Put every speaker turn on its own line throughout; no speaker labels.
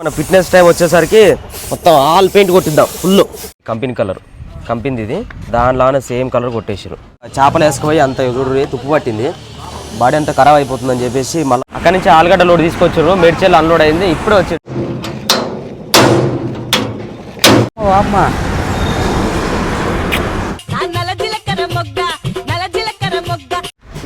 మన fitness time వచ్చేసరికి మొత్తం ఆల్ పెయింట్ కొట్టిద్దాం ఫుల్ కంపెనీ కలర్ కంపెనీది ఇది. దానిలానే సేమ్ కలర్ కొట్టేసారు చేపలు వేసుకుపోయి అంత చూడు తుప్పు పట్టింది. బాడీ అంతా ఖరాబ్ అయిపోతుందని చెప్పేసి మళ్ళీ అక్కడి నుంచి ఆలుగడ్డ లోడ్ తీసుకొచ్చారు మేడ్చల్ అన్లోడ్ అయింది. ఇప్పుడే వచ్చారు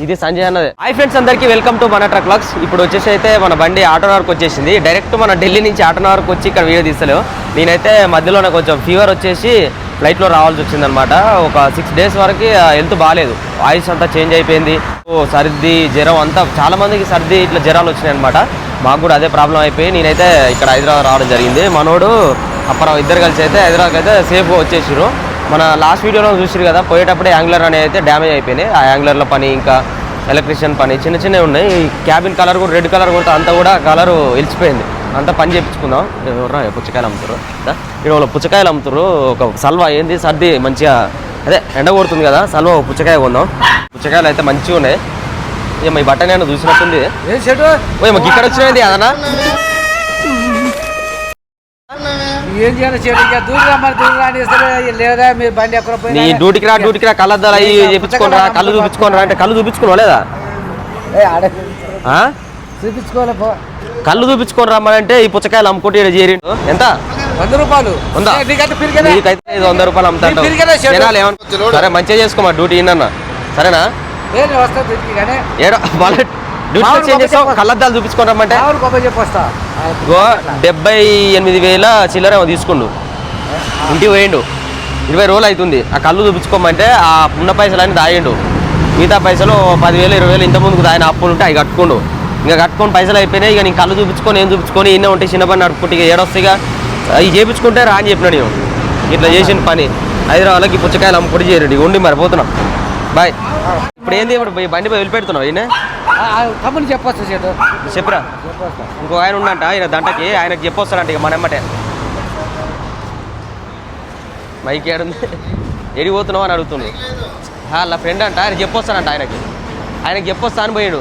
ఇది సంజయ్ అన్నది. హాయ్ ఫ్రెండ్స్ అందరికీ వెల్కమ్ టు మన ట్రక్ లాక్స్ ఇప్పుడు వచ్చేసి అయితే మన బండి ఆటోనగర్కి వచ్చేసింది. డైరెక్ట్ మన ఢిల్లీ నుంచి ఆటోనగర్కి వచ్చి ఇక్కడ వీడియో తీస్తలేవు. నేనైతే మధ్యలో నాకు కొంచెం ఫీవర్ వచ్చేసి ఫ్లైట్లో రావాల్సి వచ్చిందనమాట ఒక సిక్స్ డేస్ వరకు హెల్త్ బాగాలేదు వాయిస్ అంతా చేంజ్ అయిపోయింది. ఓ సర్ది జ్వరం అంతా చాలామందికి సర్ది ఇట్లా జ్వరాలు వచ్చినాయి అనమాట మాకు కూడా అదే ప్రాబ్లం అయిపోయి నేనైతే ఇక్కడ హైదరాబాద్ రావడం జరిగింది. మనోడు అప్పుడు ఇద్దరు కలిసి అయితే హైదరాబాద్ అయితే సేఫ్గా వచ్చేసారు మన లాస్ట్ వీడియోలో చూసారు కదా పోయేటప్పుడే యాంగులర్ అనేది అయితే డ్యామేజ్ అయిపోయినాయి. ఆ యాంగులర్ల పని ఇంకా ఎలక్ట్రిషియన్ పని చిన్న చిన్నవి ఉన్నాయి. ఈ క్యాబిన్ కలర్ కూడా రెడ్ కలర్ కూడా అంతా కూడా కలర్ ఇలిచిపోయింది. అంతా పని చేయించుకుందాం ఎవర్రా పుచ్చకాయలు అమ్ముతారు ఇక్కడ వాళ్ళు పుచ్చకాయలు అమ్ముతారు ఒక సల్వా ఏంది సర్ది మంచిగా అదే ఎండ కొడుతుంది కదా సల్వా పుచ్చకాయ కొందాం పుచ్చకాయలు అయితే మంచిగా ఉన్నాయి ఇక ఈ బట్ట నేను చూసినట్టుంది ఇక్కడ వచ్చినది అదనా?
ఏం చేయాలి దూరం దూరం రాని ఇస్తారు? లేదా మీ బండి ఎక్కడ
నీ
పోయినా
డ్యూటీకి రా డ్యూటీకి రా చెప్పించుకోని రా కళ్ళు చూపించుకోని రా అంటే కళ్ళు చూపించుకున్నావు లేదా?
చూపించుకోలే
కళ్ళు చూపించుకొని రమ్మనంటే ఈ పుచ్చకాయలు అమ్ముకుంటే చేరిండు. ఎంత?
వంద రూపాయలు.
వందా? నీకైతే ఐదు రూపాయలు. జనాలు ఏమన్నా సరే మంచిగా చేసుకో మా డ్యూటీ ఏందన్న సరేనా? ఏడో వాళ్ళ డ్యూటీ
మామూలు
చేంజ్ చేస్తావు కళ్ళద్దాలు చూపించుకొని రమ్మంటే? డెబ్బై ఎనిమిది వేల చిల్లర తీసుకుండు. ఇంటికి పోయిండు. ఇరవై రోజులు అవుతుంది. ఆ కళ్ళు చూపించుకోమంటే ఆ ఉన్న పైసలు అని దాయిండు మిగతా పైసలు పదివేలు ఇరవై వేలు ఇంత ముందుకు దాని అప్పులు ఉంటే అవి కట్టుకుండు. ఇంకా కట్టుకొని పైసలు అయిపోయినాయి. ఇక నేను కళ్ళు చూపించుకొని ఏం చూపించుకొని ఎన్నో ఉంటే చిన్న పని నడుపుకుంటే ఇక ఏడొస్తాయిగా అవి చేపించుకుంటే రా అని చెప్పినాడు నేను ఇట్లా చేసిన పని. హైదరాబాద్కి పుచ్చకాయలు అమ్ముకుంటే ఇక ఉండి మరి పోతున్నాం. బాయ్. ఇప్పుడు ఏంది ఇప్పుడు ఈ బండి పోయి వదిలిపెడుతున్నావు ఈయన?
తమ్ముని చెప్పొస్తా చెడు
చెప్పురా? ఇంకో ఆయన ఉండంట ఆయన దంటకి ఆయనకి చెప్పొస్తాడంట ఇక మన ఎమ్మటే మైక్ ఏడుంది. ఎడికి పోతున్నావు అని అడుగుతుండు. వాళ్ళ ఫ్రెండ్ అంట ఆయన చెప్పొస్తాడంట ఆయనకి. ఆయనకి చెప్పొస్తా అని పోయాడు.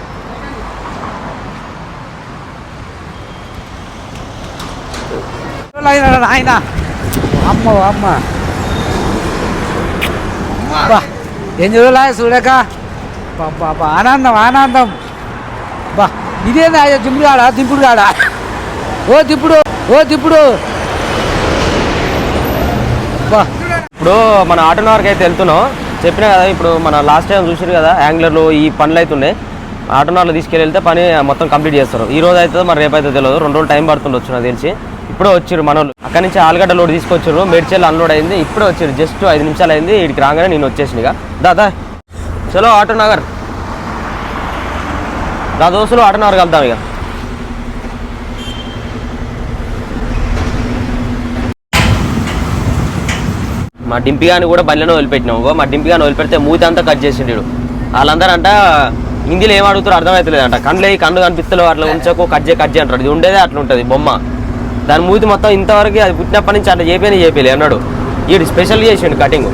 ఆయన. అమ్మ అమ్మ. ఏం చూడలే చూడక ఆనందం ఆనందం. బా ఇదేనా అయ్యా దింపుడు కాడా దింపుడు కాడా ఓ దిప్పుడు ఓ దిప్పుడు బా.
ఇప్పుడు మన ఆటోనవర్కి అయితే వెళ్తున్నాం. చెప్పినా కదా ఇప్పుడు మన లాస్ట్ టైం చూసారు కదా యాంగ్లర్లో ఈ పనులు అవుతున్నాయి ఆటోనవర్లో తీసుకెళ్ళి వెళ్తే పని మొత్తం కంప్లీట్ చేస్తారు. ఈ రోజు అవుతుందో మరి రేపు అయితే తెలియదు రెండు రోజులు టైం పడుతుండొచ్చు నాకు తెలిసి. ఇప్పుడే వచ్చారు మన వాళ్ళు. అక్కడి నుంచి ఆలుగడ్డ లోడ్ తీసుకొచ్చారు మేడ్చల్ అన్లోడ్ అయింది. ఇప్పుడే వచ్చారు జస్ట్ ఐదు నిమిషాలు అయింది. ఇక్కడికి రాగానే నేను వచ్చేసిన ఇక. దాదా చలో ఆటో నగర్. నా దోస్తులు ఆటో నగర్ వెళ్దాం ఇక. మా డింపిగాని కూడా బండిలోనే వదిలిపెట్టినాం. ఇగో మా డింపిగాని వదిలిపెడితే మూతి అంతా కట్ చేసిండు వాళ్ళందరూ అంట హిందీలో ఏం అడుగుతారో అర్థమవుతలేదంట అంట కళ్ళు కనిపిస్తలేవు అట్లా ఉంచకు కట్ చే కట్ చేయి అంటారు. ఇది ఉండేదే అట్లా ఉంటుంది బొమ్మ. దాని మూతి మొత్తం ఇంతవరకు అది పుట్టినప్పటి నుంచి అట్లా చేపేనే చేపలే అన్నాడు. వీడు స్పెషల్ చేసిండు కటింగ్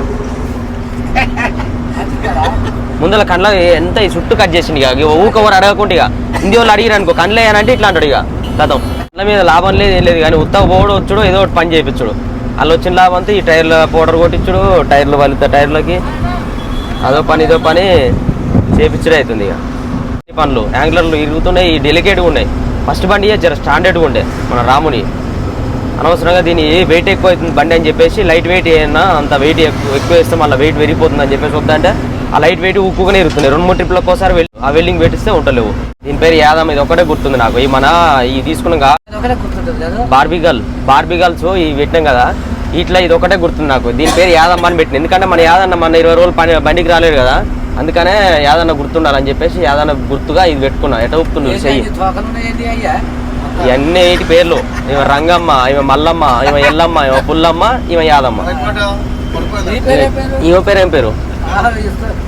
ముందర కండ్ల ఎంత ఈ చుట్టూ కట్ చేసిండు ఇక. ఇక ఊక అడగకుండా ఇక. హిందీ వాళ్ళు అడిగిరు అనుకో కళ్ళు అంటే ఇట్లా అంటాడు ఇక. గతం కళ్ళ మీద లాభం లేదు ఏం లేదు. కానీ ఉత్తగ పోవడం వచ్చుడు ఏదో ఒకటి పని చేయించుడు వాళ్ళు వచ్చిన లాభం అంతా ఈ టైర్ల పౌడర్ కొట్టించుడు టైర్లు వలితే టైర్లకి. అదో పని ఇదో పని చేపించడే అవుతుంది ఇక. ఈ పనులు యాంగ్లర్లు ఇరుగుతున్నాయి డెలికేట్గా ఉన్నాయి. ఫస్ట్ బండి జర స్టాండర్డ్గా ఉండే మన రాముని. అనవసరంగా దీని వెయిట్ ఎక్కువ అవుతుంది బండి అని చెప్పేసి లైట్ వెయిట్ అయినా అంత వెయిట్ ఎక్కువ ఎక్కువ వేస్తే మళ్ళీ వెయిట్ పెరిగిపోతుంది అని చెప్పేసి వద్దంటే ఆ లైట్ వెయిట్ ఉక్కుగానే ఇరుతుంది. రెండు మూడు ట్రిప్లకు ఒకసారి వెళ్ళి ఆ వెల్డింగ్ పెట్టిస్తే ఉంటలేవు దీని పేరు యాదం ఇది ఒకటే గుర్తుంది నాకు. ఈ మన ఈ తీసుకున్నాక
గుర్తుంటుంది కదా?
బార్బిగల్ బార్బిగల్స్ ఇవి పెట్టినాం కదా. ఇట్లా ఇది ఒకటే గుర్తుంది నాకు. దీని పేరు యాదమ్మ అని పెట్టిన. ఎందుకంటే మన యాదన్న మన ఇరవై రోజులు పని బండికి రాలేడు కదా. అందుకనే యాదన్న గుర్తుండాలని చెప్పేసి యాదన్న గుర్తుగా ఇది పెట్టుకున్నా. ఎట ఉప్పుతుంది చెయ్యి. ఇవన్నీ ఏంటి పేర్లు? ఈమె రంగమ్మ ఈమె మల్లమ్మ ఈమె ఎల్లమ్మ ఈమె పుల్లమ్మ ఈమె యాదమ్మ.
నీ పేరు ఏం పేరు?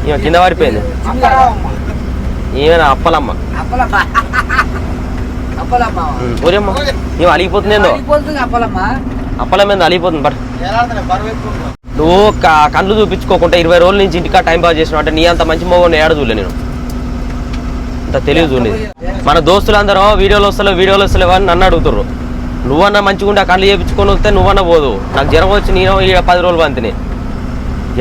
ఈమె కింద పడిపోయింది. ఈమె అప్పలమ్మ? ఊరమ్మ ఈమె అలిగిపోతుంది ఏందో?
అలిగిపోతుంది అప్పలమ్మ.
అప్పలమ్మ ఏందో అలిగిపోతుంది బట్ నువ్వు క- కళ్ళు చూపించుకోకుండా ఇరవై రోజుల నుంచి ఇంటికా టైం పాస్ చేసిన అంటే నీ అంత మంచి మోగని ఏడ చూడలే నేను? అంత తెలియదు చూడలేదు. మన దోస్తులందరూ వీడియోలు వస్తలేవు వీడియోలు వస్తలేవు అని నన్ను అడుగుతుర్రు. నువ్వన్నా మంచిగా ఉండి ఆ కళ్ళు చేయించుకొని వస్తే నువ్వన్నా పోదు. నాకు జ్వరం వచ్చి నేను ఈడ పది రోజులు పంతిని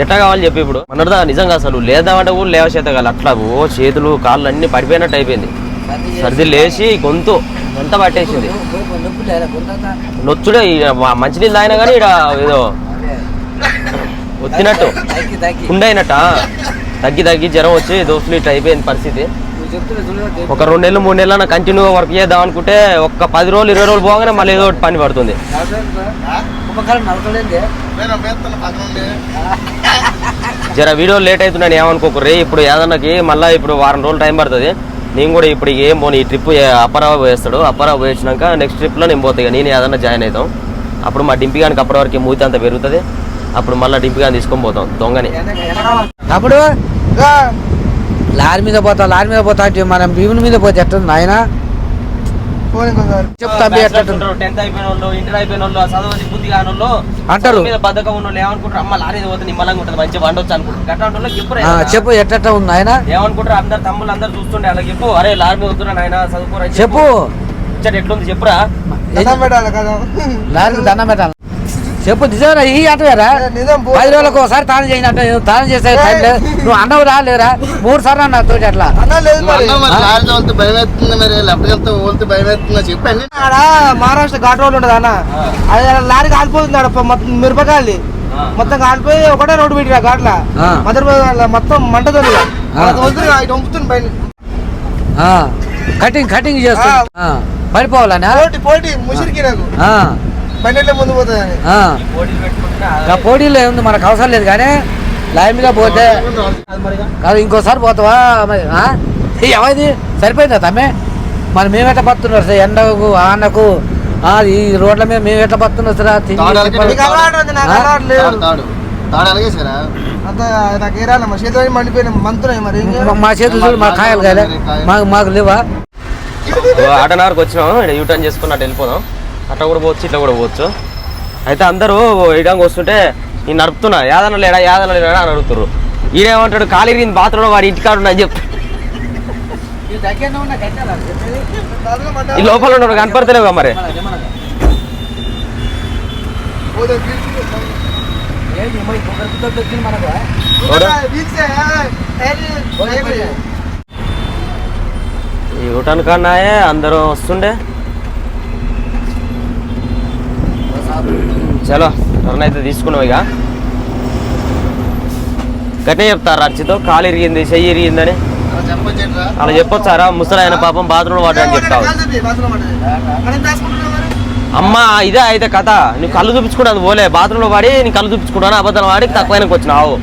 ఎట్లా కావాలి చెప్పి ఇప్పుడు? మనదా నిజంగా అసలు లేదామంటే కూడా లేవ చేత కాదు. అట్లా ఓ చేతులు కాళ్ళు అన్ని పడిపోయినట్టు అయిపోయింది. సర్ది లేచి గొంతు గొంత పట్టేసింది. నొచ్చుడే మంచినీళ్ళు తాగినా కానీ ఇక్కడ ఏదో వచ్చినట్టు
తగ్గి తగ్గి
తగ్గి తగ్గి జ్వరం వచ్చి దోస్తులు ఇట్లా అయిపోయింది పరిస్థితి. ఒక రెండు నెలలు మూడు నెలలు కంటిన్యూ వర్క్ చేద్దాం అనుకుంటే ఒక్క పది రోజులు ఇరవై రోజులు పోగానే మళ్ళీ ఏదో ఒకటి పని పడుతుంది.
ఉపకారం
జర వీడియో లేట్ అవుతుందని ఏమనుకోకుర్రీ ఇప్పుడు ఏదన్నకి మళ్ళీ ఇప్పుడు వారం రోజులు టైం పడుతుంది. నేను కూడా ఇప్పుడు ఏం పోను ఈ ట్రిప్ అప్పారావు పోయేస్తాడు. అప్పారావు పోయించినాక నెక్స్ట్ ట్రిప్లో నేను పోతాయి నేను ఏదన్నా జాయిన్ అవుతాం. అప్పుడు మా డింపి గానికి అప్పటి వరకు మూతి అంత పెరుగుతుంది. అప్పుడు మళ్ళీ డింపి గాని తీసుకొని పోతాం దొంగని.
అప్పుడు లారీ మీద పోతా లారీ మీద పోతా అంటే మనం భీముని మీద పోతే ఎట్టుంది నాయన? చెప్తా
టెన్త్ అయిపోయిన వాళ్ళు ఇంటర్ అయిపోయిన వాళ్ళు చదవని బుద్ధి కాని వాళ్ళు
అంటారు.
చదువు మీద బద్దకం ఉన్న వాళ్ళు ఏమనుకుంటారు? అమ్మ లారీ పోతే నిమ్మలంగా ఉంటుంది మంచిగా వండొచ్చు అనుకుంటారు. వాళ్ళకి
చెప్పు ఎట్ట ఉంది
ఏమనుకుంటారు? అందరు తమ్ముళ్ళు అందరు చూస్తుండే వాళ్ళకి చెప్పు. అరే లారీ మీద వద్దురా చదువుకోరా
చెప్పు.
ఎట్లుంది? చెప్పురా.
లారీకి దండం పెట్టాలి. చెప్పు నిజమేనా ఈ ఆట వేరా పది రోజులకు ఒకసారి తాను చేయినట్టు తాను చేసే టైం లేదు. నువ్వు అన్నవు రా లేరా మూడు సార్లు అన్న తోటి అట్లా.
చెప్పండి
మహారాష్ట్ర ఘాట్ రోడ్ ఉంటుంది అన్న. అది లారీ కాలిపోతుంది ఆడ మొత్తం మిరపకాయలు మొత్తం కాలిపోయి ఒకటే రోడ్డు పెట్టి ఘాట్ల. మదర్ మొత్తం పైన
ఆ, కటింగ్ కటింగ్ చేస్తా పడిపోవాలనా?
పోటీ పోటీ ముసిరికి నాకు. ముందు పోతుంది
ఆ.
పోటీలు
ఏముంది? మనకు అవసరం లేదు కానీ లైన్ మీద పోతే కాదు ఇంకోసారి పోతావా? ఎవరిది సరిపోయిందా తమ్మే? మరి మేము ఎట్లా పడుతున్నారు సార్? ఎండకు ఆనకు ఆ, ఈ రోడ్ల మీద మేము ఎట్లా పడుతున్నారు సార్?
మా చేతులు?
మా- కాయలు కాయలే. మాకు మాకు లేవా?
ఆటనార్కి వచ్చినాం యూటర్న్ చేసుకుని అటు వెళ్ళిపోదాం. అట్లా కూడా పోవచ్చు ఇట్లా కూడా పోవచ్చు. అయితే అందరూ ఇడంగా వస్తుంటే నేను నడుపుతున్నా యాదన లేడా యాదన లేడా అని అడుగుతారు ఈడేమంటాడు ఖాళీ రిగింది బాత్రూంలో వాడి ఇంటికాడ ఉన్నా అని చెప్పి. ఈ లోపల ఉన్నాడు కనపడతలేవు మరి. ఈ యూటర్న్ కన్నాయే అందరూ వస్తుండే. చలో టర్న్ అయితే తీసుకున్నావు ఇక. గట్టే చెప్తారు అర్చితో కాలు ఇరిగింది చెయ్యి ఇరిగిందని.
అలా
చెప్పొచ్చారా ముసలాయన పాపం బాత్రూమ్ వాడు అని చెప్తావు? అమ్మా ఇదే అయితే కథ. నీకు కళ్ళు చూపించుకుంటాను పోలే. బాత్రూంలో వాడి నీ కళ్ళు చూపించుకుంటాను అబద్ధం వాడి తక్కువైనకి వచ్చినావు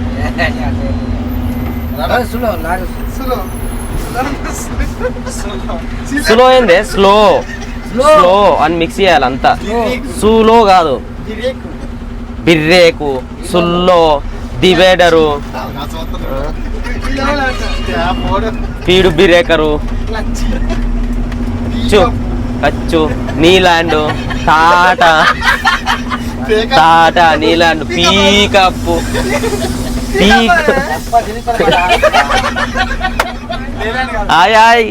స్లో.
స్లో. ఏంది? స్లో స్లో అని మిక్స్ చేయాలి అంతా. సులో కాదు. బిర్రేకు సుల్లో డివైడరు పీడు బిరేకరు చు కచ్చు నీలాండ్ టాటా టాటా నీలాండ్ పీకప్పు పీక్ హాయ్ హాయ్.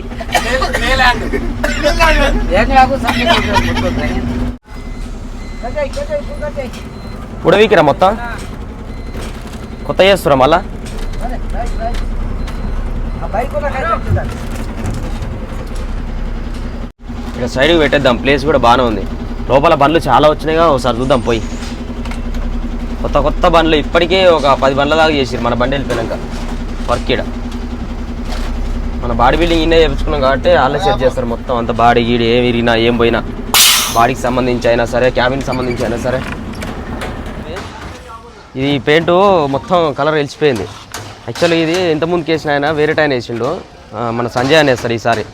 ఉడవికిరా మొత్తం? కొత్త చేస్తురా మళ్ళా? ఇక్కడ సైడ్కి పెట్టేద్దాం ప్లేస్ కూడా బాగానే ఉంది. లోపల బండ్లు చాలా వచ్చినాయిగా ఒకసారి చూద్దాం పోయి. కొత్త కొత్త బండ్లు ఇప్పటికే ఒక పది బండ్ల దాకా చేసిరు మన బండి వెళ్ళిపోయినాక. వర్క్ ఇక్కడ మన బాడీ బిల్డింగ్ ఇన్నే చేపించుకున్నాం కాబట్టి వాళ్ళే సెట్ చేస్తారు మొత్తం. అంత బాడీ గీడి ఏం విరిగినా ఏం పోయినా. బాడీకి సంబంధించి అయినా సరే క్యాబిన్కి సంబంధించి అయినా సరే. ఇది పెయింట్ మొత్తం కలర్ వెలిసిపోయింది. యాక్చువల్లీ ఇది ఇంత ముందుకు వేసిన ఆయన వేరే టైం వేసిండు. మన సంజయ్ అని వేస్తాడు ఈసారి.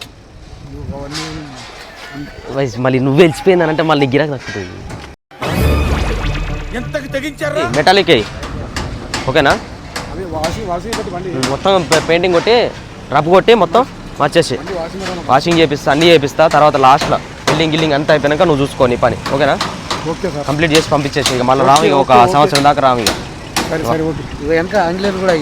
వైస్ మళ్ళీ నువ్వు వెలిసిపోయింది అంటే మళ్ళీ గిరాకి తక్కుతుంది మెటాలిక్ ఓకేనా? మొత్తం పెయింటింగ్ కొట్టి రబ్ కొట్టి మొత్తం వచ్చేసి వాషింగ్ చేపిస్తా అన్నీ చేపిస్తా తర్వాత లాస్ట్లో బిల్డింగ్ గిల్డింగ్ అంతా అయిపోయినాక నువ్వు చూసుకో నీ పని. ఓకేనా? కంప్లీట్ చేసి పంపించేసి ఇక మళ్ళీ రాము ఇక ఒక సంవత్సరం దాకా రాము ఇక.
ఆంగ్లేయులు కూడా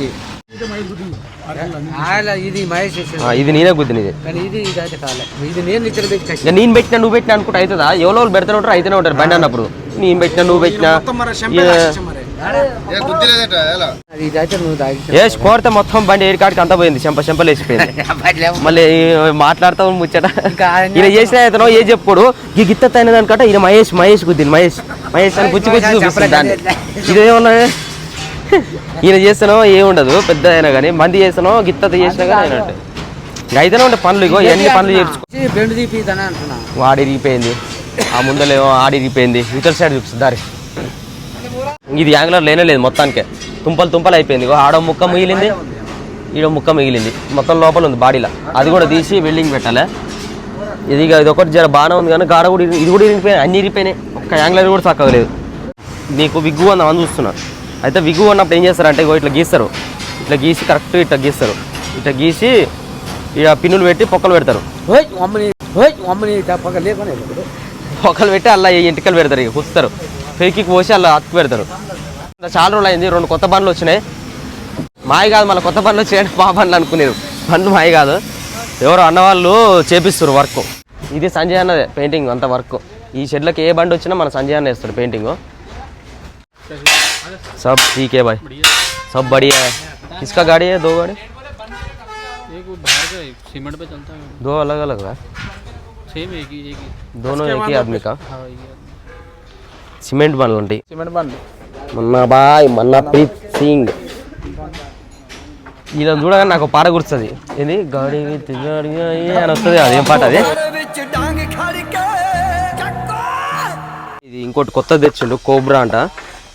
ఇది
నేనే గుద్దిన ఇది
కానీ ఇది ఇది అయితే కాలే. ఇది నేను ఇచ్చిన పెట్టి కష్టం
ఇక నేను పెట్టినా నువ్వు పెట్టినా అనుకుంటే అవుతుందా? ఎవరో వాళ్ళు పెడతానే ఉంటారు అయితేనే ఉంటారు బండి అన్నప్పుడు. నేను పెట్టినా నువ్వు పెట్టినా వేసి కోరితే మొత్తం బండి ఏడి కాడికి అంతా పోయింది చెంప చెంపలు వేసిపోయింది మళ్ళీ మాట్లాడతావు ముచ్చట. ఈయన చేసిన అతను ఏ చెప్పుకోడు? ఈ గిత్త అయిన దానికంటే ఈయన మహేష్ మహేష్ గుద్దింది మహేష్. మహేష్ అని గుచ్చి గుచ్చి చూపిస్తుంది దాన్ని. ఇదేమన్నా ఈయన చేస్తానో ఏముండదు పెద్ద అయినా కానీ. మంది చేస్తానో గిత్త చేసినా కానీ అయినట్టు. ఇంకా అయితేనే ఉంటే పనులు ఇగో ఎన్ని పనులు చేర్చుకో
బెండు తీపిస్తానే అంటున్నా.
వాడి ఇరిగిపోయింది ఆ ముందలేమో ఆడి ఇరిగిపోయింది ఇతర సైడ్ చూపిస్తుంది దారి. ఇది యాంగులర్ లేనే లేదు మొత్తానికే. తుంపలు తుంపలు అయిపోయింది. ఆడో ముక్క మిగిలింది ఈడో ముక్క మిగిలింది. మొత్తం లోపల ఉంది బాడీలో. అది కూడా తీసి వెల్డింగ్ పెట్టాలి? ఇది ఇది ఒకటి జర బాగానే ఉంది కానీ గాడ కూడా ఇది కూడా ఇరిగిపోయినాయి అన్ని ఇరిగిపోయినాయి. ఒక్క యాంగులర్ కూడా చక్కగలేదు నీకు విగ్గు అని చూస్తున్నా. అయితే విగ్గు ఉన్నప్పుడు ఏం చేస్తారంటే ఇగో ఇట్లా గీస్తారు. ఇట్లా గీసి కరెక్ట్ ఇట్లా గీస్తారు. ఇట్లా గీసి ఇక పిన్నులు పెట్టి పొక్కలు పెడతారు. ఒకళ్ళు పెట్టి అలా ఇంటికలు పెడతారు ఇక కుస్తారు. పెరికి పోసి అలా అతుకు పెడతారు ఇంకా చాలా రోజులు అయింది రెండు కొత్త బండ్లు వచ్చినాయి మాయ కాదు మళ్ళీ కొత్త బండ్లు వచ్చినాయి మా బండ్లు అనుకునేది బండ్లు మాయ కాదు ఎవరో అన్నవాళ్ళు చేపిస్తారు వర్క్ ఇది సంజయ్ అన్నదే పెయింటింగ్ అంత వర్క్ ఈ షెడ్లకి ఏ బండి వచ్చినా మన సంజయ్ అన్న వేస్తాడు పెయింటింగ్ सब ठीक है भाई सब बढ़िया है किसका गाड़ी है दो गाड़ी
एक वो बाहर का है, सीमेंट पे चलता है
दो अलग अलग है
सेम एक ही एक ही
दोनों एक ही आदमी का
हाँ एक ही आदमी।
సిమెంట్ బండ్లు ఉంటాయి.
సిమెంట్ బండ్లు?
మొన్న బాయ్ మొన్న ప్రీత్ సింగ్. ఇలా చూడగానే నాకు పాట గుర్తుంది ఇది గాడి అని వస్తుంది అదేం పాట అది? ఇది ఇంకోటి కొత్త తెచ్చిండు కోబ్రా అంట.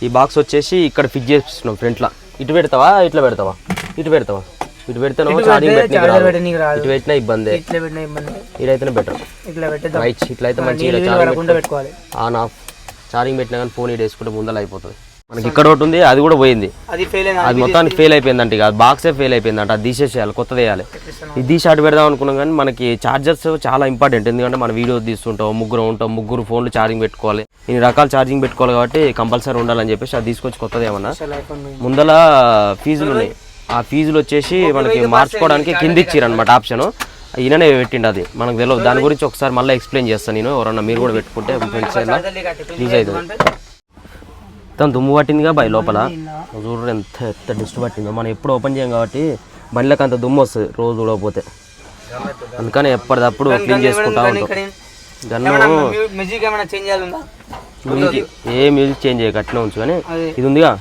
ఈ బాక్స్ వచ్చేసి ఇక్కడ ఫిక్స్ చేస్తున్నాం ఫ్రంట్లో. ఇటు పెడతావా ఇట్లా పెడతావా? ఇటు పెడతావా? ఇటు పెడితే ఛార్జింగ్ పెట్టినా ఇటు పెట్టినా ఇబ్బంది.
ఇట్లా పెట్టినా ఇబ్బంది.
ఇట్లయితేనే బెటర్
ఇట్లా
పెట్టే ఇట్లా అయితే మంచిగా ఆన్ ఆఫ్ ఛార్జింగ్ పెట్టినా కానీ ఫోన్ ఇటు వేసుకుంటే ముందర అయిపోతుంది. మనకి ఇక్కడ ఒకటి ఉంది అది కూడా పోయింది.
అది ఫెయిల్ అయినా
అది మొత్తానికి ఫెయిల్ అయిపోయిందంట ఇక. బాక్సే ఫెయిల్ అయిపోయిందంట అది తీసేసేయాలి కొత్తది వేయాలి. ఇది తీసి అటు పెడదాం అనుకున్నాం కానీ మనకి ఛార్జర్స్ చాలా ఇంపార్టెంట్ ఎందుకంటే మనం వీడియో తీస్తుంటాం ముగ్గురు ఉంటాం ముగ్గురు ఫోన్లు ఛార్జింగ్ పెట్టుకోవాలి. ఇన్ని రకాల ఛార్జింగ్ పెట్టుకోవాలి కాబట్టి కంపల్సరీ ఉండాలని చెప్పేసి అది తీసుకొచ్చి కొత్తది ఏమన్నా. ముందల ఫీజులు ఉన్నాయి. ఆ ఫీజులు వచ్చేసి మనకి మార్చుకోవడానికి కింద ఇచ్చిర్రు అనమాట ఆప్షన్ ఈయననే పెట్టిండు అది. మనకు తెలియదు దాని గురించి ఒకసారి మళ్ళీ ఎక్స్ప్లెయిన్ చేస్తాను నేను. ఎవరన్నా మీరు కూడా పెట్టుకుంటే ఫ్రెండ్స్ యూజ్ అవుతుంది మొత్తం దుమ్ము పట్టిందిగా బై లోపల. చూడరు ఎంత ఎంత డిస్ట్ పట్టిందో. మనం ఎప్పుడు ఓపెన్ చేయం కాబట్టి బండ్లకు అంత దుమ్ము వస్తుంది. రోజు చూడకపోతే. అందుకని ఎప్పటిదప్పుడు క్లీన్ చేసుకుంటా ఉంటాం. గన్ను
మ్యూజిక్ ఏమైనా చేంజ్
ఏ మ్యూజిక్ చేంజ్ చేయక అట్లనే ఉంచు కానీ ఇది ఉందిగా?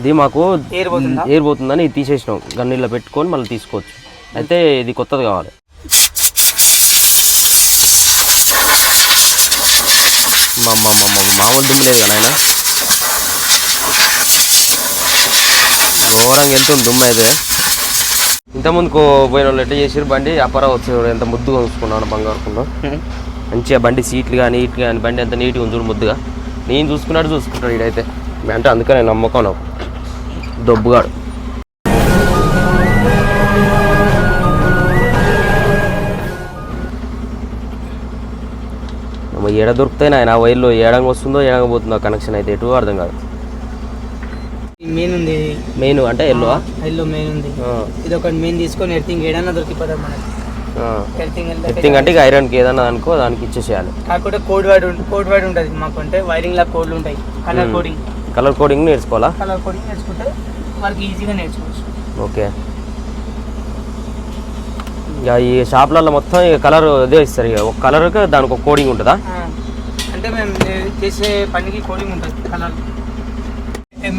ఇది మాకు
ఎయిర్ పోతుందా?
ఎయిర్ పోతుందని ఇది తీసేసినాం. గన్నీలో పెట్టుకొని మళ్ళీ తీసుకోవచ్చు. అయితే ఇది కొత్తది కావాలి. మామూలు దుమ్ము లేదు కదా ఆయన ఘోరంగా వెళ్తుంది దుమ్ము అయితే. ఇంతకుముందుకు పోయిన వాళ్ళు ఎట్లా చేసారు బండి అపరా వచ్చేవాడు ఎంత ముద్దుగా ఉంచుకున్నాను బంగారుకున్నా మంచిగా బండి సీట్లు కానీ నీట్ కానీ బండి ఎంత నీట్గా ఉంచుడు ముద్దుగా. నేను చూసుకున్నాడు చూసుకుంటాడు ఇడైతే అంటే అందుకనే నమ్మకం నాకు. దొబ్బుగాడు. ఏడ దొరుకుతాయి నాయన? ఆ వైర్లో ఏడంగా వస్తుందో ఏడంగా పోతుందో కనెక్షన్ అయితే ఎటు అర్థం కాదు.
మెయిన్ ఉంది.
మెయిన్ అంటే ఎల్లో
ఎల్లో మెయిన్ ఉంది. ఇది ఒక మెయిన్ తీసుకొని ఎర్తింగ్ ఏడన్నా దొరికిపోతాం మనకి.
ఎత్తింగ్ అంటే ఇక ఐరన్కి ఏదన్నా అనుకో దానికి ఇచ్చేసేయాలి.
కాకపోతే కోడ్ వైడ్ కోడ్ వైడ్ ఉంటుంది మాకు అంటే వైరింగ్ లా కోడ్లు ఉంటాయి కలర్ కోడింగ్
కలర్ కోడింగ్ నేర్చుకోవాలా?
కలర్ కోడింగ్ నేర్చుకుంటే వాళ్ళకి ఈజీగా నేర్చుకోవచ్చు.
ఓకే. ఇక ఈ షాప్లలో మొత్తం ఇక కలర్ ఇదే ఇస్తారు. ఇక ఒక కలర్కి దానికి ఒక కోడింగ్ ఉంటుందా?
అంటే మేము చేసే పనికి కోడింగ్ ఉంటుంది కలర్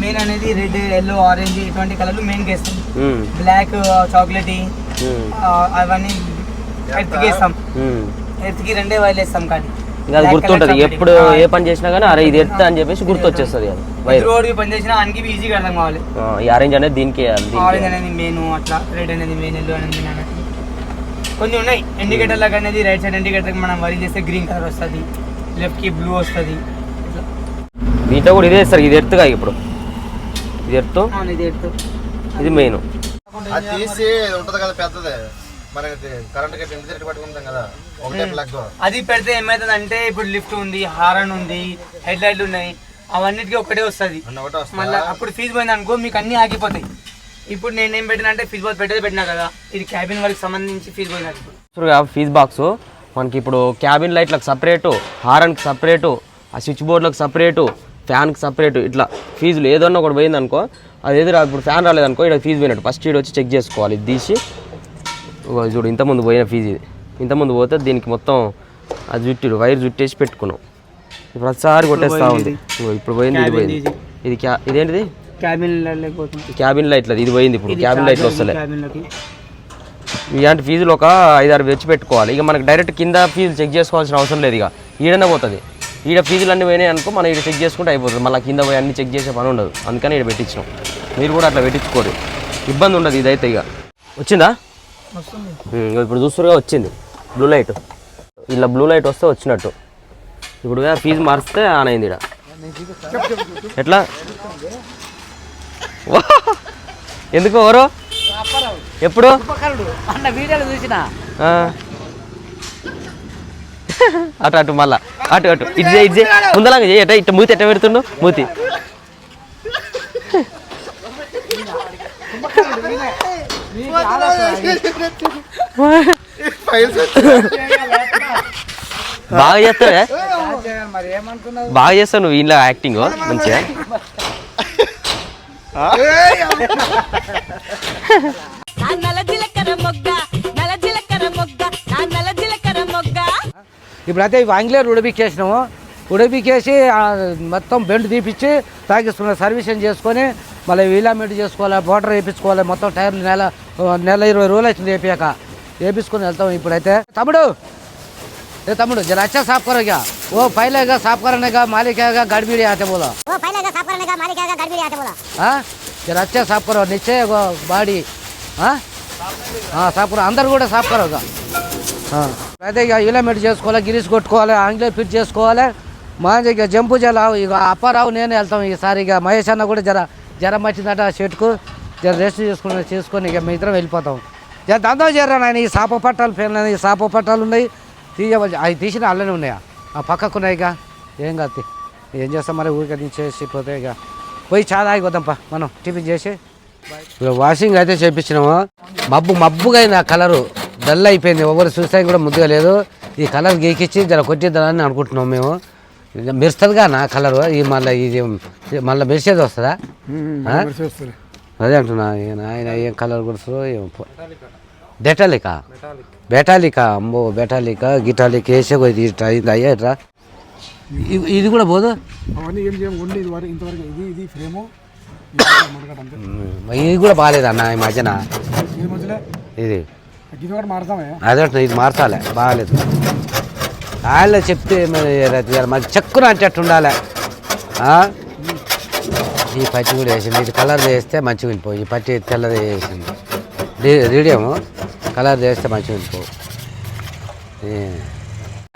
మెయిన్ అనేది రెడ్ ఎల్లో ఆరెంజ్ ఇటువంటి కలర్లు మెయిన్ వేస్తాం. Black
chocolate.
అవన్నీ ఎర్త్కి వేస్తాం. ఎర్త్కి రెండే వైర్లు వేస్తాం కానీ.
అది గుర్తుంటుంది ఎప్పుడు ఏ పని చేసినా కానీ అరే ఇది ఎత్తా అని చెప్పేసి గుర్తు వచ్చేస్తుంది అది. వైర్.
రోడ్కి పని చేసినా అనికి ఈజీగా అర్థం కావాలి.
ఈ ఆరెంజ్ అనేది దీనికి
ఆరెంజ్. అనేది మెయిన్ అట్లా రెడ్ అనేది మెయిన్ ఎల్లో అనేది కొన్ని ఉన్నాయి. ఇండికేటర్ లాగా అనేది రైట్ సైడ్ ఇండికేటర్ మనం వరి చేస్తే గ్రీన్ కలర్ వస్తుంది. లెఫ్ట్కి బ్లూ వస్తుంది. ఇట్లా.
దీంట్లో కూడా ఇదే ఇస్తారు ఇది ఎత్తుగా ఇప్పుడు? ఇది
అవును, ఇది
ఇది మెయిన్
అది తీసి ఉంటది కదా పెద్దది. మనకి కరెంట్ కట్టి ఇంటి దగ్గర పట్టుకుంటాం కదా? ఒకటే ప్లగ్
అది పెడితే ఏమవుతుంది అంటే ఇప్పుడు లిఫ్ట్ ఉంది హారన్ ఉంది హెడ్ లైట్లు ఉన్నాయి. అవన్నిటికీ ఒకటే వస్తుంది.
అన్న ఒకటే వస్తుంది?
మళ్ళీ అప్పుడు ఫీజు పోయింది అనుకో మీకు అన్ని ఆగిపోతాయి. ఇప్పుడు నేనేం పెట్టినా అంటే ఫీజ్ బాక్స్ పెట్టేది పెట్టినా కదా. ఇది క్యాబిన్ వాళ్ళకి సంబంధించి ఫీజ్ బాక్స్ ఇప్పుడు
ఫీజ్ బాక్స్ మనకి ఇప్పుడు క్యాబిన్ లైట్లకు సపరేటు హారన్కి సపరేటు ఆ స్విచ్ బోర్డులకు సపరేటు ఫ్యాన్కి సపరేటు ఇట్లా ఫీజులు ఏదన్నా ఒకటి పోయింది అనుకో అది ఏది రా ఇప్పుడు ఫ్యాన్ రాలేదనుకో ఇక్కడ ఫీజు పోయినట్టు. ఫస్ట్ ఈడ వచ్చి చెక్ చేసుకోవాలి ఇది తీసి. చూడు ఇంతకుముందు పోయిన ఫీజు ఇది. ఇంతకుముందు పోతే దీనికి మొత్తం అది జుట్టిడు వైర్ జుట్టేసి పెట్టుకున్నాం. ఇప్పుడు ప్రతిసారి కొట్టేస్తా ఉంది. ఇప్పుడు పోయింది ఇది పోయింది. ఇది క్యా ఇదేంటిది?
క్యాబిన్
క్యాబిన్ లైట్లు ఇది పోయింది ఇప్పుడు. క్యాబిన్ లైట్లు వస్తలే. ఇలాంటి ఫీజులు ఒక ఐదారు తెచ్చి పెట్టుకోవాలి. ఇక మనకి డైరెక్ట్ కింద ఫీజు చెక్ చేసుకోవాల్సిన అవసరం లేదు ఇక. ఈడనే పోతుంది. ఈడ ఫీజులు అన్నీ పోయినాయి అనుకో మనం ఈడ చెక్ చేసుకుంటే అయిపోతుంది. మళ్ళీ కింద పోయి అన్ని చెక్ చేసే పని ఉండదు. అందుకని ఈడ పెట్టించినాం. మీరు కూడా అట్లా పెట్టించుకోరు. ఇబ్బంది ఉండదు ఇదైతే ఇక. వచ్చిందా? ఇప్పుడు చూస్తురుగా వచ్చింది. బ్లూ లైట్ ఇలా బ్లూ లైట్ వస్తే వచ్చినట్టు. ఇప్పుడు ఫీజు మారిస్తే ఆన్ అయింది ఈడ. ఎట్లా! ఎందుకు ఎవరు? ఎప్పుడు?
అన్న వీడియోలు చూసిన.
అటు అటు మళ్ళా. అటు అటు. ఇటు చేయి ఇటు చేయి. ముందలాగా చేయి. అట ఇటు మూతి ఎట్ట పెడుతుండు? మూతి. బాగా చేస్తావే? బాగా చేస్తావు నువ్వు ఇంట్లో యాక్టింగ్ మంచిగా
నా నల జీలకర్ర మొగ్గ నల జీలకర్ర మొగ్గ నా నల జీలకర్ర మొగ్గ
ఇప్పుడైతే అయితే ఆంగ్లేరు ఉడబిక్కేసినాము ఉడబిక్కేసి మొత్తం బెండ్ తీపిచ్చి తాగిస్తున్న సర్వీసింగ్ చేసుకొని మళ్ళీ వీలామెట్ చేసుకోవాలి బోర్డర్ వేయించుకోవాలి మొత్తం టైర్లు నెల నెల ఇరవై రోజులు వచ్చింది వేపాక వేపించుకొని వెళ్తాం ఇప్పుడైతే. తమ్ముడు! ఏ తమ్ముడు జర అచ్చా సాఫ్ ఓ పైలేగా సాఫ్ కరనేగా మాలికేగా గడిబిడి అయితే బోలా
का साफ करने का मालिक आएगा गड़बड़ी आते बोला
हाँ जरा अच्छा साफ करो नीचे वो బాడీ సాఫ్ కరో అందరు కూడా సాఫ్ కరోగా అయితే ఇక ఇలమెట్ చేసుకోవాలి గిరీస్ కొట్టుకోవాలి ఆంగ్లేయ ఫిట్ చేసుకోవాలి మా ఇక జంపు జల ఇక అప్పారావు నేను వెళ్తాం ఈసారి ఇక మహేష్ అన్న కూడా జర జ్వరం వచ్చిందట షెట్కు జర రెస్ట్ చేసుకుని చేసుకొని ఇక మీ ఇద్దరం వెళ్ళిపోతాం జర దందా చేరా నాయన ఈ సాప పట్టాలు పేర్లు ఈ సాప పట్టాలు ఉన్నాయి తీయవలసి అవి తీసిన అల్లనే ఉన్నాయా ఆ పక్కకు ఉన్నాయి ఇక ఏం కాదు తీ. ఏం చేస్తాం మరి ఊరికే నుంచి పోతే ఇక. పోయి చాలా ఆగిపోదాంపా మనం టిఫిన్ చేసి. ఇక వాషింగ్ అయితే చేపించినాము. మబ్బు మబ్బుగా అయింది ఆ కలరు. డల్ అయిపోయింది. ఎవరు చూస్తే కూడా ముద్దుగా లేదు. ఈ కలర్ గీకిచ్చి జర కొట్టిద్దామని అనుకుంటున్నాం మేము. మెరుస్తుందిగా నా కలరు. ఈ మళ్ళీ ఇది మళ్ళీ మెరిసేది వస్తుందా? అదే అంటున్నా. ఆయన ఏం కలర్ కొడుతుందో ఏం డెటాలికా బెటాలికా అమ్మో బెటాలికా గిటాలికా వేసే ఇది అయింది అయ్యా ఇ- ఇది కూడా పోదు?
అవన్నీ ఏం చేయం ఓన్లీ ఇది వరకు ఇంతవరకు ఇది ఇది ఫ్రేము.
ఇది కూడా బాగాలేదన్న ఈ మధ్యన.
ఇది.
ఇది
కూడా మారుతామే.
అదే ఇది మార్చాలి బాగాలేదు వాళ్ళే చెప్తే మరి చెక్కున అంటట్టు ఉండాలి? ఈ పట్టి కూడా వేసింది ఇది కలర్ వేస్తే మంచిగా వెళ్ళిపో ఈ పట్టి తెల్లది వేసింది. రీ- రీడియము కలర్ వేస్తే మంచిగా ఏ.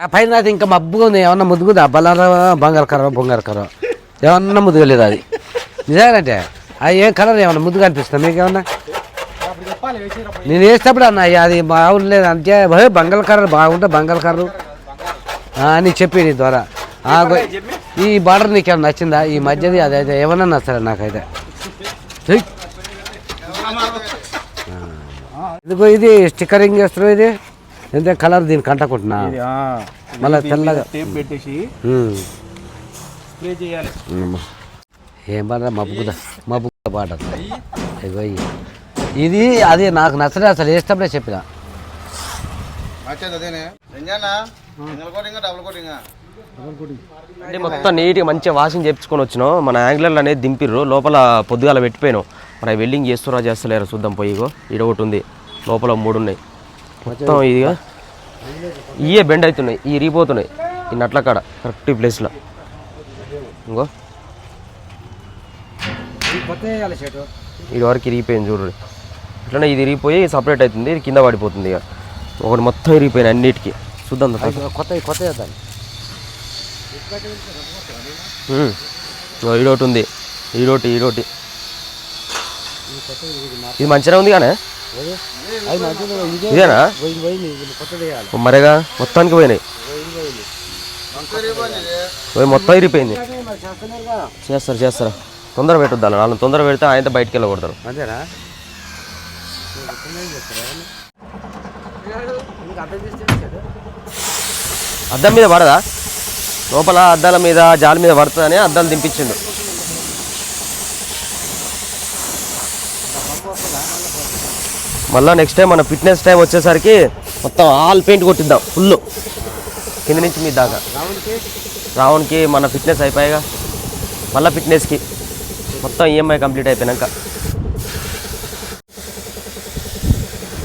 ఆ పైన అది ఇంకా మబ్బుగా ఉంది. ఏమన్నా ముదుగుదా? బలార బంగారు కర్ర బొంగారు కర్ర ఏమన్నా ముదుగలేదు అది? నిజానంటే అది ఏం కలర్ ఏమన్నా ముద్దుగా అనిపిస్తుంది మీకు ఏమన్నా నేను వేసేటప్పుడు అన్న అది బాగుండలేదు అంటే భయ బంగాళ కర్ర బాగుంటే కర్ర అని చెప్పి నీ ద్వారా. ఈ బార్డర్ నీకేమైనా నచ్చిందా? ఈ మధ్యది అదైతే ఏమన్నా నచ్చలే నాకైతే. ఇదిగో ఇది? స్టిక్కరింగ్ చేస్తున్నావు ఇది? ఎంత కలర్ దీనికి అంటకుంటున్నా మళ్ళీ తెల్లగా.
టేప్ పెట్టేసి. స్ప్రే చేయాలి.
ఏం పాట మబ్బుకుదా మబ్బుకుదా పాట. ఇది. అది నాకు నచ్చలే అసలు వేసేటప్పుడే చెప్పిన.
అంటే మొత్తం నీట్గా మంచిగా వాషింగ్ చేయించుకొని వచ్చినాం. మన యాంగ్లర్లు అనేది దింపిర్రు. లోపల పొద్దుగాల పెట్టిపోయినాం. మరి వెల్డింగ్ చేస్తురా చేస్తలేరు చూద్దాం పోయి ఇగో. ఈడ ఒకటి ఉంది. లోపల మూడు ఉన్నాయి. మొత్తం ఇదిగా. ఇయే బెండ్ అవుతున్నాయి ఈ రీపోతున్నాయి. ఈ నట్ల కాడ కరెక్ట్ ప్లేస్లో. ఇంకో. ఇది వరకు ఇరిగిపోయింది చూడండి ఇట్లనే ఇది ఇరిగిపోయి సపరేట్ అవుతుంది ఇది కింద పడిపోతుంది ఇక. ఒకటి మొత్తం ఇరిగిపోయింది అన్నిటికీ. చూద్దాం.
కొత్త కొత్త.
ఇగో ఈడోటి ఉంది. ఈడోటి ఈడోటి ఇది మంచిగా ఉంది కానీ. ఇదేనా? మరేగా? మొత్తానికి పోయినాయి. పోయి మొత్తం ఇరిగిపోయింది. చేస్తారు చేస్తారు. తొందర పెట్టొద్దాను వాళ్ళని తొందర పెడితే ఆయన బయటికి వెళ్ళకూడతారు
అంతేనా?
అద్దం మీద పడదా? లోపల అద్దాల మీద జాలి మీద పడుతుందని అద్దాలు దింపించిండు. మళ్ళీ నెక్స్ట్ టైం మన ఫిట్నెస్ టైం వచ్చేసరికి మొత్తం ఆల్ పెయింట్ కొట్టిద్దాం ఫుల్ కింద నుంచి మీ దాకా. రావణ్కి మన ఫిట్నెస్ అయిపోయాగా మళ్ళీ ఫిట్నెస్కి మొత్తం ఈఎంఐ కంప్లీట్ అయిపోయినాక.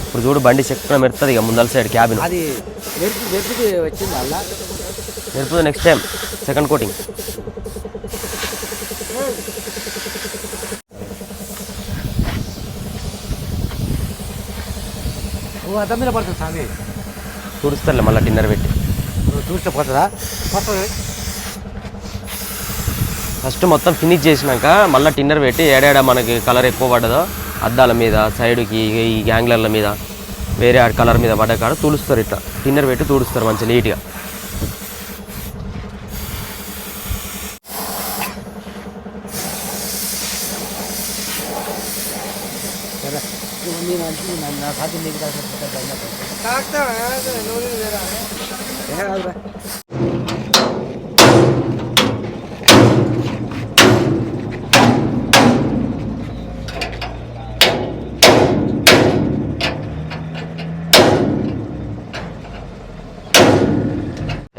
ఇప్పుడు చూడు బండి చెక్కున మెరుతుంది ఇక ముందల సైడ్ క్యాబిన్
అది
మెరుపుతుంది నెక్స్ట్ టైం సెకండ్ కోటింగ్
మీద పడుతుంది స్వామి.
చూడుస్తారులే మళ్ళీ డిన్నర్ పెట్టి.
నువ్వు చూస్తే పోతుందా పోతుంది
ఫస్ట్ మొత్తం ఫినిష్ చేసినాక మళ్ళీ టిన్నర్ పెట్టి ఏడాడ మనకి కలర్ ఎక్కువ పడ్డదో అద్దాల మీద సైడ్కి ఈ గ్యాంగ్లర్ల మీద వేరే కలర్ మీద పడ్డ కాడ తుడుస్తారు ఇట్లా. టిన్నర్ పెట్టి తుడుస్తారు మంచిగా నీట్గా
నా సాధ్యం నీకు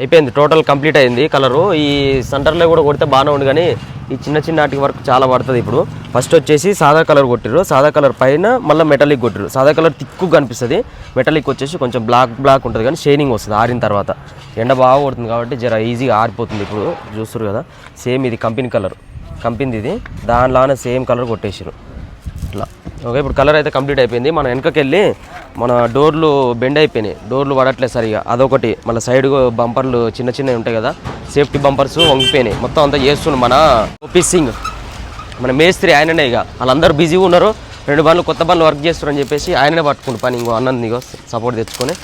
అయిపోయింది. టోటల్ కంప్లీట్ అయింది కలరు ఈ సెంటర్లో కూడా కొడితే బాగానే ఉంది కానీ ఈ చిన్న చిన్న వాటికి వరకు చాలా పడుతుంది ఇప్పుడు. ఫస్ట్ వచ్చేసి సాదా కలర్ కొట్టిరు సాదా కలర్ పైన మళ్ళీ మెటాలిక్ కొట్టిరు సాదా కలర్ తిక్కు కనిపిస్తుంది మెటాలిక్ వచ్చేసి కొంచెం బ్లాక్ బ్లాక్ ఉంటుంది కానీ షైనింగ్ వస్తుంది ఆరిన తర్వాత. ఎండ బాగా కొడుతుంది కాబట్టి జర ఈజీగా ఆరిపోతుంది ఇప్పుడు. చూస్తారు కదా? సేమ్ ఇది కంపెనీ కలర్ కంపెనీది ఇది. దానిలానే సేమ్ కలర్ కొట్టేసారు ఓకే ఇప్పుడు కలర్ అయితే కంప్లీట్ అయిపోయింది. మనం వెనకకి వెళ్ళి మన డోర్లు బెండ్ అయిపోయినాయి. డోర్లు పడట్లేదు సరిగా. అదొకటి. మళ్ళీ సైడ్ బంపర్లు చిన్న చిన్నవి ఉంటాయి కదా సేఫ్టీ బంపర్స్ వంగిపోయినాయి. మొత్తం అంతా చేస్తున్నాం మన ఓపీసింగ్ మన మేస్త్రి ఆయననే ఇక. వాళ్ళందరూ బిజీగా ఉన్నారు. రెండు బండ్లు కొత్త బండ్లు వర్క్ చేస్తారని చెప్పేసి ఆయననే పట్టుకుంటు పని ఇంకో అన్నది ఇంకో సపోర్ట్ తెచ్చుకొని.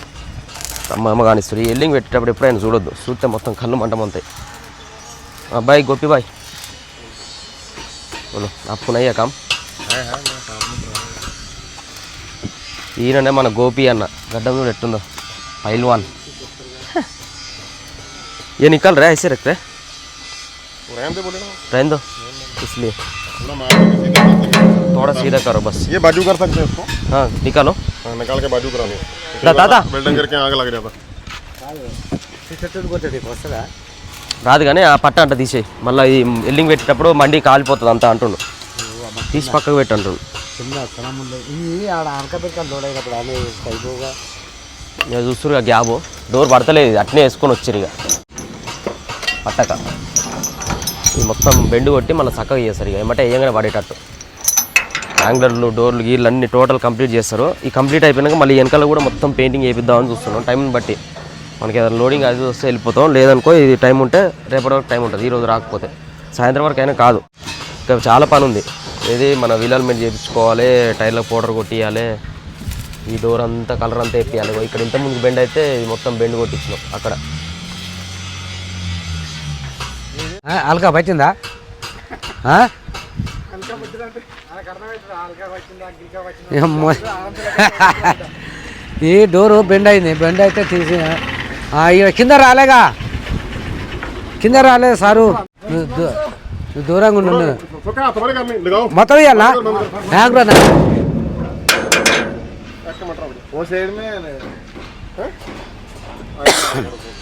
అమ్మ కానిస్తారు ఈ ఎల్లింగ్ పెట్టేటప్పుడు ఎప్పుడైనా చూడొద్దు. చూస్తే మొత్తం కళ్ళు మంటమంతాయి బాయ్ అబ్బాయి బాయ్. అప్పునయ్యా కామ్. ఈయననే మన గోపి అన్న గడ్డం చూడు ఎట్టుందో పైల్వాన్ ये निकल रहा है ऐसे रख रहे रहने दो इसलिए थोड़ा सीधा करो बस
ये बाजू कर सकते हैं इसको
हाँ निकालो
हाँ, निकाल के बाजू करा दो
दा, दादा
बिल्डिंग करके आग लग जाता
చెట్టు కొట్టేది వస్తుందా
రాదు కానీ ఆ పట్ట అంట తీసేయి మళ్ళీ ఈ ఎల్లింగ్ పెట్టేటప్పుడు మండి కాలిపోతుంది అంతా అంటుండు తీసి పక్కకు పెట్టి అంటుండు
కింద స్థలం ఉంది. ఇది ఆడ అనకబెట్టాలి లోడ్ అయినప్పుడు అనే అయిపోగా
ఇక చూస్తురు గ్యాబ్. డోర్ పడతలేదు ఇది. అట్నే వేసుకొని వచ్చారు ఇక. పట్టక. ఇది మొత్తం బెండ్ కొట్టి మళ్ళీ చక్కగా చేస్తారు ఇక. ఏమంటే వేయంగానే పడేటట్టు. యాంగ్లర్లు డోర్లు గీర్లు అన్ని టోటల్ కంప్లీట్ చేస్తారు. ఈ కంప్లీట్ అయిపోయినాక మళ్ళీ వెనకాల కూడా మొత్తం పెయింటింగ్ వేయిద్దామని చూస్తున్నాం. టైంని బట్టి. మనకి ఏదైనా లోడింగ్ అది వస్తే వెళ్ళిపోతాం. లేదనుకో ఇది టైం ఉంటే రేపటి వరకు టైం ఉంటుంది. ఈ రోజు రాకపోతే. సాయంత్రం వరకు అయినా కాదు. ఇంకా చాలా పని ఉంది. ఏది మన వీలల్మెంట్ చేయించుకోవాలి టైర్లకు పౌడర్ కొట్టియాలి ఈ డోర్ అంతా కలర్ అంతా ఎప్పియాలి ఇక్కడ ఇంత ముందు బెండ్ అయితే ఇది మొత్తం బెండ్ కొట్టించినాం అక్కడ.
అల్కా పట్టిందా? ఈ డోరు బెండ్ అయింది. బెండ్ అయితే తీసి కింద రాలేగా. కింద రాలేదు సారు. దూరంగా ఉండు మొత్తం ఇవ్వాలా నాకు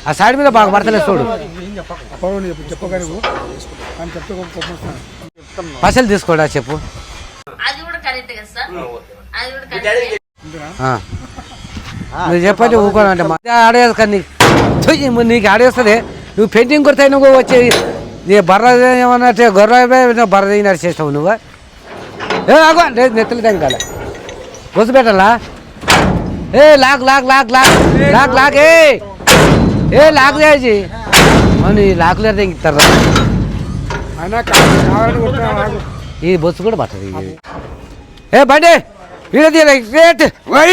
ఆ సైడ్ మీద బాగా పడతలేదు చూడు. పసలు తీసుకోడా చెప్పు. నువ్వు చెప్పండి ఊకోనంటే ఆడేది కానీ నీకు ఆడేస్తుంది నువ్వు పెయింటింగ్ కొడితే నువ్వు వచ్చేది నీ బర్ర ఏమన్నా గొర్రె బర్ర చేస్తావు నువ్వు? ఏ ఆగో లేదు నెత్తలు తెంకాల బొసు పెట్టాలా ఏ lock lock lock lock lock lock ఏ. ఏ లాక్ చేసి లాక్
అయినా కావాలి- కావాలని కొడుతున్నా నాకు.
ఈ బొచ్చు కూడా పట్టదు ఏ బండి వీడ రేట్. వై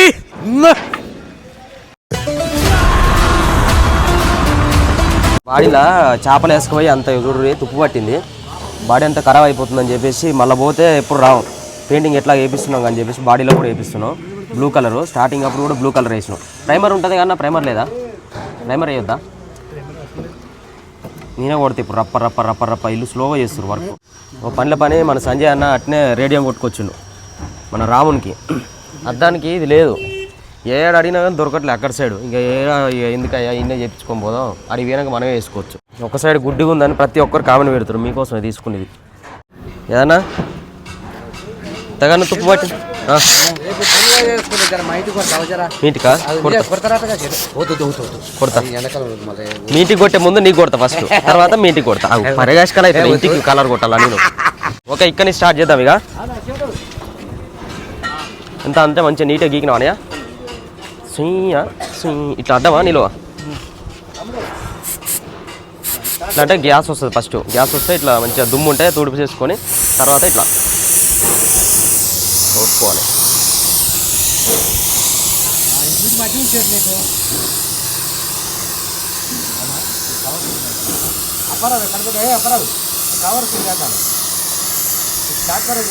బాడీలో చేపలు వేసుకుపోయి అంత ఎగురు తుప్పు పట్టింది. బాడీ అంతా ఖరాబ్ అయిపోతుందని చెప్పేసి మళ్ళీ పోతే ఎప్పుడు రావు. పెయింటింగ్ ఎట్లా వేపిస్తున్నాం అని చెప్పేసి బాడీలో కూడా వేపిస్తున్నాం. బ్లూ కలర్ స్టార్టింగ్ అప్పుడు కూడా బ్లూ కలర్ వేసినాం. ప్రైమర్ ఉంటుంది కానీ ప్రైమర్ లేదా? ప్రైమర్ వేయొద్దా? నేనే కొడతా ఇప్పుడు రప్ప రప్ప రప్ప రప్ప. ఇల్లు స్లోగా చేస్తారు వర్క్ ఓ పనిల పని మన సంజయ్ అన్న అట్నే రేడియో కొట్టుకొచ్చిండు. మన రామునికి. అద్దానికి ఇది లేదు. ఏడు అడిగినా కానీ దొరకట్లే అక్కడ సైడ్. ఇంకా ఏ ఎందుకయ్యా? ఇన్నే చేయించుకొని పోదాం. అడిగి పోయినాక మనమే వేసుకోవచ్చు. ఒక సైడ్ గుడ్డిగా ఉందని ప్రతి ఒక్కరు కామన్ పెడతారు. మీకోసమే తీసుకునేది. ఏదన్నా? తగన్న తుప్పు పట్టి. ఆ,
రేపు పెళ్ళి చేసుకుని జర మా ఇంటికి కొడతావా జరా
నీటికా
అది
కొడతా.
కొడతారా పోతు పోతు
కొడతా.
ఎండకాలం మళ్ళీ
మీటికి కొట్టే ముందు నీకు కొడతా ఫస్ట్. తర్వాత మీటికి కొడతా. కలర్ అయితే ఇంటికి కలర్ కొట్టాలా నేను? ఓకే ఇక్కడ స్టార్ట్ చేద్దాం ఇక. ఎంత అంతే మంచిగా నీట్గా గీకినావా అనయ్య సుయ్య ఇట్లా అడ్డమా నిలువ ఇట్లా అంటే గ్యాస్ వస్తుంది ఫస్ట్ గ్యాస్ వస్తే ఇట్లా మంచిగా దుమ్ము ఉంటే తుడుపు చేసుకొని తర్వాత ఇట్లా
కొట్టుకోవాలి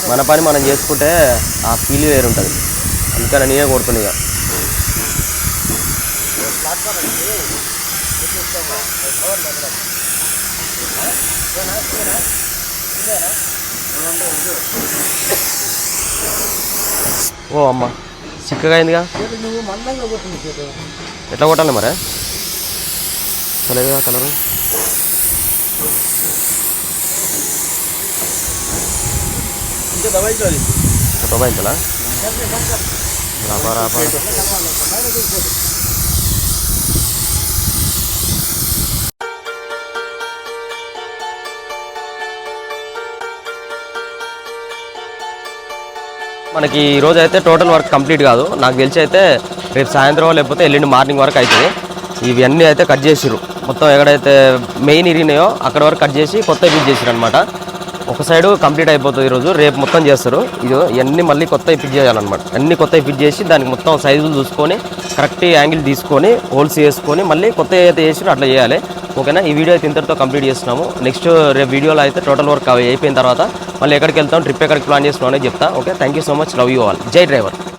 మన పని మనం చేసుకుంటే ఆ ఫీల్ వేరు ఉంటుంది అందుకని నేనే కొడుతున్నాయి ఇక ఓ అమ్మ చిక్కగా అయిందిగా?
నువ్వు
ఎట్లా కొట్టాలి మరి? చలేదుగా కలరు? దబాయించాలా రాబా రాపా. మనకి ఈరోజు అయితే టోటల్ వర్క్ కంప్లీట్ కాదు. నాకు తెలిసి అయితే రేపు సాయంత్రం లేకపోతే ఎల్లుండి మార్నింగ్ వరకు అవుతుంది ఇవన్నీ అయితే కట్ చేసిరు మొత్తం ఎక్కడైతే మెయిన్ ఇరిగినాయో అక్కడ వరకు కట్ చేసి కొత్త ఇప్పించి చేసిరు అనమాట ఒక సైడ్ కంప్లీట్ అయిపోతుంది ఈరోజు రేపు మొత్తం చేస్తారు. ఇది ఇవన్నీ మళ్ళీ కొత్త ఫిట్ చేయాలన్నమాట. అన్ని కొత్త ఫిట్ చేసి దానికి మొత్తం సైజులు చూసుకొని కరెక్ట్ యాంగిల్ తీసుకొని హోల్స్ వేసుకొని మళ్ళీ కొత్త అయితే చేసిరో అట్లా చేయాలి. ఓకేనా? ఈ వీడియో అయితే ఇంతటితో కంప్లీట్ చేస్తున్నాము. నెక్స్ట్ రేపు వీడియోలో అయితే టోటల్ వర్క్ అయిపోయిన తర్వాత మళ్ళీ ఎక్కడికి వెళ్తాం ట్రిప్ ఎక్కడికి ప్లాన్ చేస్తున్నాం అనేది చెప్తా. Okay? Thank you so much. Love you all. జై డ్రైవర్.